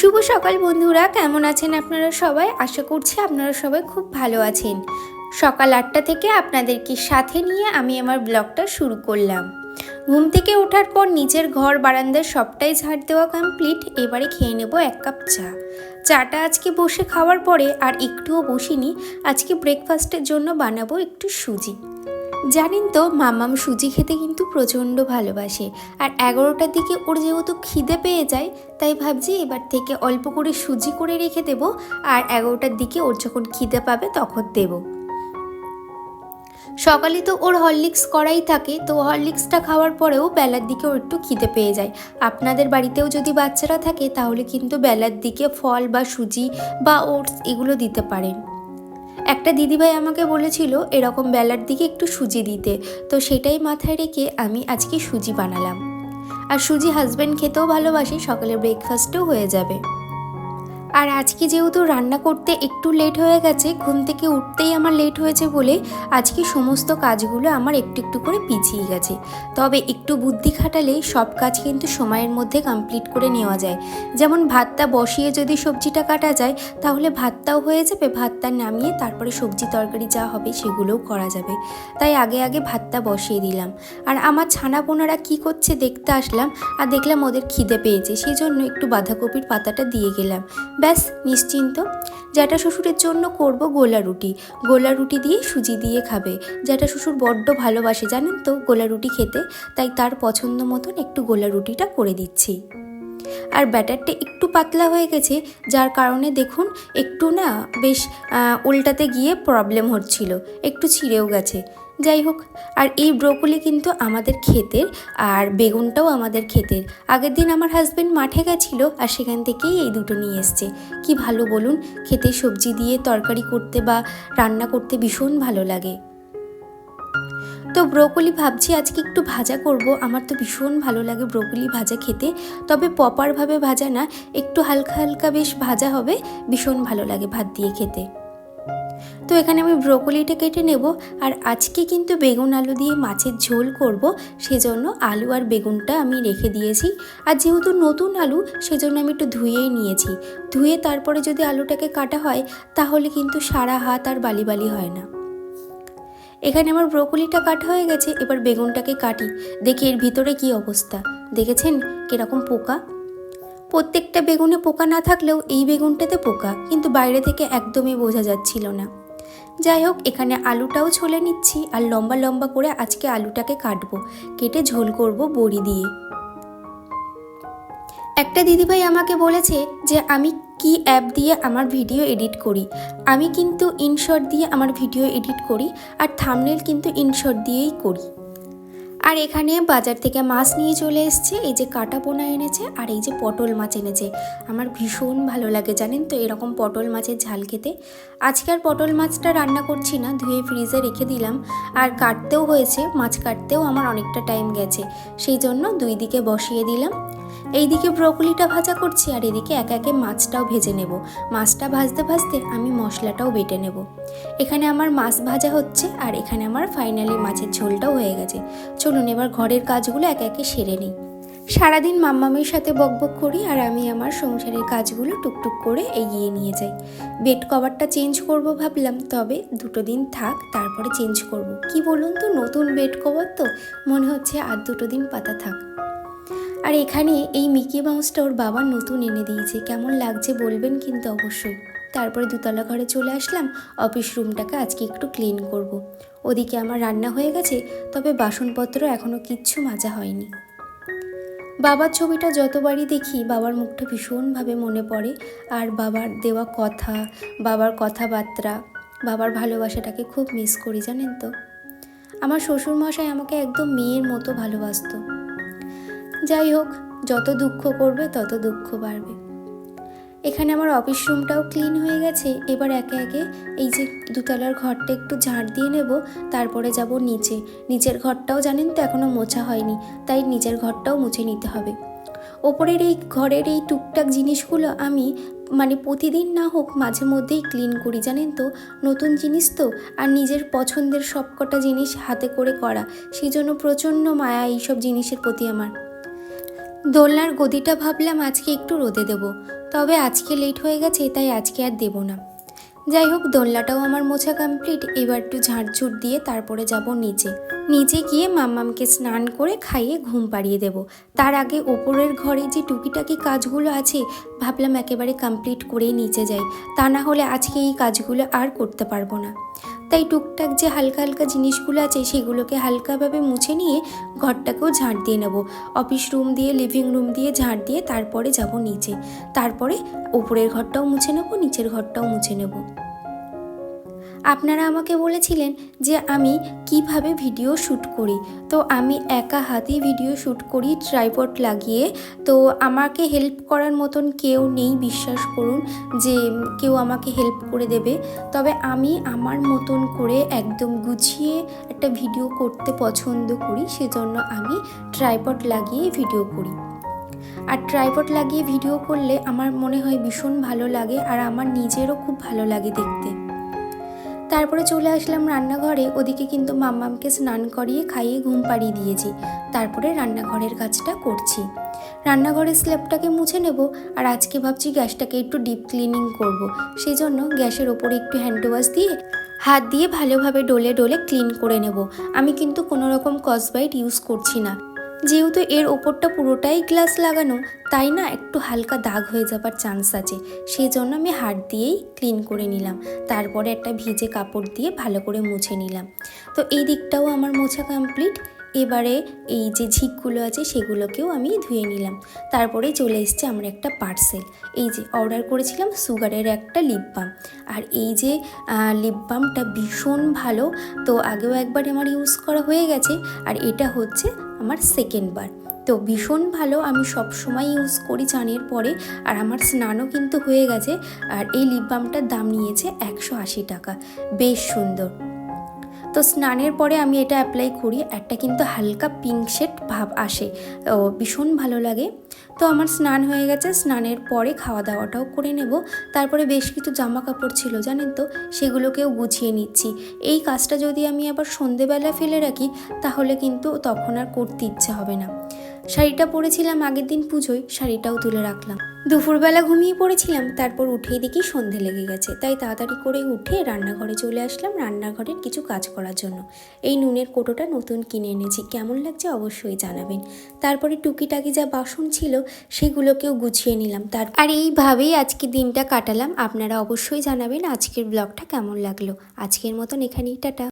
শুভ সকাল বন্ধুরা, কেমন আছেন আপনারা সবাই? আশা করছি আপনারা সবাই খুব ভালো আছেন। সকাল আটটা থেকে আপনাদেরকে সাথে নিয়ে আমি আমার ব্লগটা শুরু করলাম। ঘুম থেকে ওঠার পর নিজের ঘর বারান্দার সবটাই ঝাড় দেওয়া কমপ্লিট এবারে খেয়ে নেব এক কাপ চা। চাটা আজকে বসে খাওয়ার পরে আর একটুও বসিনি, আজকে ব্রেকফাস্টের জন্য বানাবো একটু সুজি। জানেন তো মামাম সুজি খেতে কিন্তু প্রচণ্ড ভালোবাসে। আর এগারোটার দিকে ওর যেহেতু খিদে পেয়ে যায়, তাই ভাবছি এবার থেকে অল্প করে সুজি করে রেখে দেবো, আর এগারোটার দিকে ওর যখন খিদে পাবে তখন দেবো। সকালে তো ওর হরলিক্স করাই থাকে, তো হরলিক্সটা খাওয়ার পরেও বেলার দিকে ওর একটু খিদে পেয়ে যায়। আপনাদের বাড়িতেও যদি বাচ্চারা থাকে, তাহলে কিন্তু বেলার দিকে ফল বা সুজি বা ওটস এগুলো দিতে পারেন। একটা দিদিভাই আমাকে বলেছিল এরকম বেলার দিকে একটু সুজি দিতে, তো সেটাই মাথায় রেখে আমি আজকে সুজি বানালাম। আর সুজি হাজব্যান্ড খেতেও ভালোবাসি সকালে ব্রেকফাস্টও হয়ে যাবে। আর আজকে যেহেতু রান্না করতে একটু লেট হয়ে গেছে, ঘুম থেকে উঠতেই আমার লেট হয়েছে বলে আজকে সমস্ত কাজগুলো আমার একটু একটু করে পিছিয়ে গেছে। তবে একটু বুদ্ধি খাটালে সব কাজ কিন্তু সময়ের মধ্যে কমপ্লিট করে নেওয়া যায়। যেমন ভাতটা বসিয়ে যদি সবজিটা কাটা যায়, তাহলে ভাতটাও হয়ে যাবে, ভাতটা নামিয়ে তারপরে সবজি তরকারি যা হবে সেগুলোও করা যাবে। তাই আগে আগে ভাতটা বসিয়ে দিলাম। আর আমার ছানা পোনারা কী করছে দেখতে আসলাম আর দেখলাম ওদের খিদে পেয়েছে সেই জন্য একটু বাঁধাকপির পাতাটা দিয়ে গেলাম। ব্যাস, নিশ্চিন্ত। জ্যাঠা শ্বশুরের জন্য করব গোলা রুটি। গোলা রুটি দিয়ে সুজি দিয়ে খাবে। জ্যাঠা শ্বশুর বড্ড ভালোবাসে, জানেন তো, গোলা রুটি খেতে। তাই তার পছন্দ মতন একটু গোলা রুটিটা করে দিচ্ছি। আর ব্যাটারটা একটু পাতলা হয়ে গেছে, যার কারণে দেখুন, একটু না বেশ উল্টাতে গিয়ে প্রবলেম হচ্ছিল। একটু ছিঁড়েও গেছে। যাই হোক, আর এই ব্রোকলি কিন্তু আমাদের ক্ষেতের আর বেগুনটাও আমাদের ক্ষেতের। আগের দিন আমার হাজব্যান্ড মাঠে গেছিল আর সেখান থেকেই এই দুটো নিয়ে এসছে। কি ভালো বলুন, খেতে সবজি দিয়ে তরকারি করতে বা রান্না করতে ভীষণ ভালো লাগে। তো ব্রোকলি ভাবছি আজকে একটু ভাজা করব, আমার তো ভীষণ ভালো লাগে ব্রোকলি ভাজা খেতে। তবে পপারভাবে ভাজা না, একটু হালকা হালকা বেশ ভাজা হবে, ভীষণ ভালো লাগে ভাত দিয়ে খেতে। তো এখানে আমি ব্রোকলিটা কেটে নেব আর আজকে কিন্তু বেগুন আলু দিয়ে মাছের ঝোল করব, সেজন্য আলু আর বেগুনটা আমি রেখে দিয়েছি। আর যেহেতু নতুন আলু, সেজন্য আমি একটু ধুয়েই নিয়েছি। ধুয়ে তারপরে যদি আলুটাকে কাটা হয়, তাহলে কিন্তু সারা হাত আর বালি বালি হয় না। এখানে আমার ব্রোকলিটা কাটা হয়ে গেছে, এবার বেগুনটাকে কাটি। দেখি এর ভিতরে কি অবস্থা। দেখেছেন কীরকম পোকা? প্রত্যেকটা বেগুনে পোকা না থাকলেও এই বেগুনটাতে পোকা, কিন্তু বাইরে থেকে একদমই বোঝা যাচ্ছিল না। যাই হোক, এখানে আলুটাও ছোলে নিচ্ছি আর লম্বা লম্বা করে আজকে আলুটাকে কাটবো। কেটে ঝোল করব বড়ি দিয়ে। একটা দিদিভাই আমাকে বলেছে যে, আমি কি অ্যাপ দিয়ে আমার ভিডিও এডিট করি? আমি কিন্তু ইনশর্ট দিয়ে আমার ভিডিও এডিট করি আর থামনেল কিন্তু ইনশর্ট দিয়েই করি। আর এখানে বাজার থেকে মাছ নিয়ে চলে এসছে। এই যে কাটা পোনা এনেছে আর এই যে পটল মাছ এনেছে। আমার ভীষণ ভালো লাগে, জানেন তো? এরকম পটল মাছের ঝাল খেতে। আজকে আর পটল মাছটা রান্না করছি না, ধুয়ে ফ্রিজে রেখে দিলাম। আর কাটতেও হয়েছে, মাছ কাটতেও আমার অনেকটা টাইম গেছে। সেই জন্য দুই দিকে বসিয়ে দিলাম। এইদিকে ব্রোকলিটা ভাজা করছি আর এদিকে একে একে মাছটাও ভেজে নেব। মাছটা ভাজতে ভাজতে আমি মশলাটাও বেটে নেব। এখানে আমার মাছ ভাজা হচ্ছে আর এখানে আমার ফাইনালি মাছের ঝোলটাও হয়ে গেছে। চলুন এবার ঘরের কাজগুলো একে একে সেরে নিই। সারাদিন মাম্মামের সাথে বকবক করি আর আমি আমার সংসারের কাজগুলো টুকটুক করে এগিয়ে নিয়ে যাই। বেড কভারটা চেঞ্জ করব ভাবলাম, তবে দুটো দিন থাক, তারপরে চেঞ্জ করব। কি বলুন তো, নতুন বেড কভার তো? মনে হচ্ছে আর দুটো দিন পাতা থাক। আর এখানে এই মিকি মাউসটা ওর বাবা নতুন এনে দিয়েছে। কেমন লাগছে বলবেন কিন্তু অবশ্যই। তারপরে দুতলা ঘরে চলে আসলাম, অফিস রুমটাকে আজকে একটু ক্লিন করব। ওদিকে আমার রান্না হয়ে গেছে, তবে বাসনপত্র এখনও কিচ্ছু মাজা হয়নি। বাবার ছবিটা যতবারই দেখি, বাবার মুখটা ভীষণভাবে মনে পড়ে। আর বাবার দেওয়া কথা, বাবার কথাবার্তা, বাবার ভালোবাসাটাকে খুব মিস করি, জানেন তো? আমার শ্বশুরমশাই আমাকে একদম মেয়ের মতো ভালোবাসতো। যাই হোক, যত দুঃখ করবে তত দুঃখ বাড়বে। এখানে আমার অফিস রুমটাও ক্লিন হয়ে গেছে। এবার একে একে এই যে দুতলার ঘরটা একটু ঝাড় দিয়ে নেব, তারপরে যাব নিচে। নিচের ঘরটাও জানেন তো এখনও মোছা হয়নি, তাই নিচের ঘরটাও মুছে নিতে হবে। ওপরের এই ঘরের এই টুকটাক জিনিসগুলো আমি মানে প্রতিদিন না হোক মাঝে মধ্যেই ক্লিন করি, জানেন তো? নতুন জিনিস তো, আর নিজের পছন্দের সবকটা জিনিস হাতে করে করা, সেই জন্য প্রচণ্ড মায়া এইসব জিনিসের প্রতি আমার। দোলনার গদিটা ভাবলাম আজকে একটু রোদে দেব, তবে আজকে লেট হয়ে গেছে, তাই আজকে আর দেবো না। যাই হোক, দোলনাটাও আমার মোছা কমপ্লিট এবার একটু ঝাড়ঝুট দিয়ে তারপরে যাব নিচে। নিচে গিয়ে মাম্মামকে স্নান করে খাইয়ে ঘুম পাড়িয়ে দেব। তার আগে ওপরের ঘরে যে টুকিটাকি কাজগুলো আছে, ভাবলাম একেবারে কমপ্লিট করেই নিচে যাই। তা না হলে আজকে এই কাজগুলো আর করতে পারব না। তাই টুকটাক যে হালকা হালকা জিনিসগুলো আছে সেগুলোকে হালকাভাবে মুছে নিয়ে ঘরটাকেও ঝাঁট দিয়ে নেব। অফিস রুম দিয়ে, লিভিং রুম দিয়ে ঝাঁট দিয়ে তারপরে যাব নিচে। তারপরে উপরের ঘরটাও মুছে নেব, নিচের ঘরটাও মুছে নেব। আপনারা আমাকে বলেছিলেন যে আমি কীভাবে ভিডিও শ্যুট করি। তো আমি একা হাতে ভিডিও শ্যুট করি, ট্রাইপড লাগিয়ে। তো আমাকে হেল্প করার মতন কেউ নেই, বিশ্বাস করুন যে কেউ আমাকে হেল্প করে দেবে। তবে আমি আমার মতন করে একদম গুছিয়ে একটা ভিডিও করতে পছন্দ করি, সেজন্য আমি ট্রাইপড লাগিয়ে ভিডিও করি। আর ট্রাইপড লাগিয়ে ভিডিও করলে আমার মনে হয় ভীষণ ভালো লাগে, আর আমার নিজেরও খুব ভালো লাগে দেখতে। তারপরে চলে আসলাম রান্নাঘরে। ওদিকে কিন্তু মাম্মামকে স্নান করিয়ে খাইয়ে ঘুম পাড়িয়ে দিয়েছি। তারপরে রান্নাঘরের কাজটা করছি। রান্নাঘরের স্ল্যাবটাকে মুছে নেব আর আজকে ভাবছি গ্যাসটাকে একটু ডিপ ক্লিনিং করব। সেই জন্য গ্যাসের ওপরে একটু হ্যান্ড ওয়াশ দিয়ে হাত দিয়ে ভালোভাবে ডলে ডলে ক্লিন করে নেব। আমি কিন্তু কোনো রকম কসবাইট ইউজ করছি না। যেহেতু এর ওপরটা পুরোটাই গ্লাস লাগানো, তাই না একটু হালকা দাগ হয়ে যাবার চান্স আছে। সেই জন্য আমি হাত দিয়েই ক্লিন করে নিলাম। তারপরে একটা ভিজে কাপড় দিয়ে ভালো করে মুছে নিলাম। তো এই দিকটাও আমার মোছা কমপ্লিট এবারে এই যে ঝিকগুলো আছে সেগুলোকেও আমি ধুয়ে নিলাম। তারপরে চলে এসছে আমার একটা পার্সেল এই যে অর্ডার করেছিলাম সুগারের একটা লিপ বাম আর এই যে লিপ বামটা ভীষণ ভালো। তো আগেও একবার আমার ইউজ করা হয়ে গেছে। আর এটা হচ্ছে আমার সেকেন্ড বার তো ভীষণ ভালো, আমি সব সময় ইউজ করি চানের পরে। আর আমার স্নানও কিন্তু হয়ে গেছে। আর এই লিপ বামটার দাম নিয়েছে একশো আশি টাকা। বেশ সুন্দর। তো স্নানের পরে আমি এটা অ্যাপ্লাই করি। একটা কিন্তু হালকা পিঙ্ক শেড ভাব আসে। ও, ভীষণ ভালো লাগে। তো আমার স্নান হয়ে গেছে। স্নানের পরে খাওয়া দাওয়াটাও করে নেব। তারপরে বেশ কিছু জামা কাপড় ছিল, জানেন তো? সেগুলোকেও গুছিয়ে নিচ্ছি। এই কাজটা যদি আমি আবার সন্ধেবেলা ফেলে রাখি, তাহলে কিন্তু তখন আর করতে ইচ্ছে হবে না। শাড়িটা পরেছিলাম আগের দিন পুজোয়, শাড়িটাও তুলে রাখলাম। দুপুরবেলা ঘুমিয়ে পড়েছিলাম, তারপর উঠেই দেখি সন্ধে লেগে গেছে। তাই তাড়াতাড়ি করে উঠে রান্নাঘরে চলে আসলাম রান্নাঘরের কিছু কাজ করার জন্য। এই নুনের কোটোটা নতুন কিনে এনেছি, কেমন লাগছে অবশ্যই জানাবেন। তারপরে টুকিটাকি যা বাসন ছিল, সেগুলোকেও গুছিয়ে নিলাম। তার আর এইভাবেই আজকে দিনটা কাটালাম। আপনারা অবশ্যই জানাবেন আজকের ব্লগটা কেমন লাগল। আজকের মতন এখানেই, টাটা।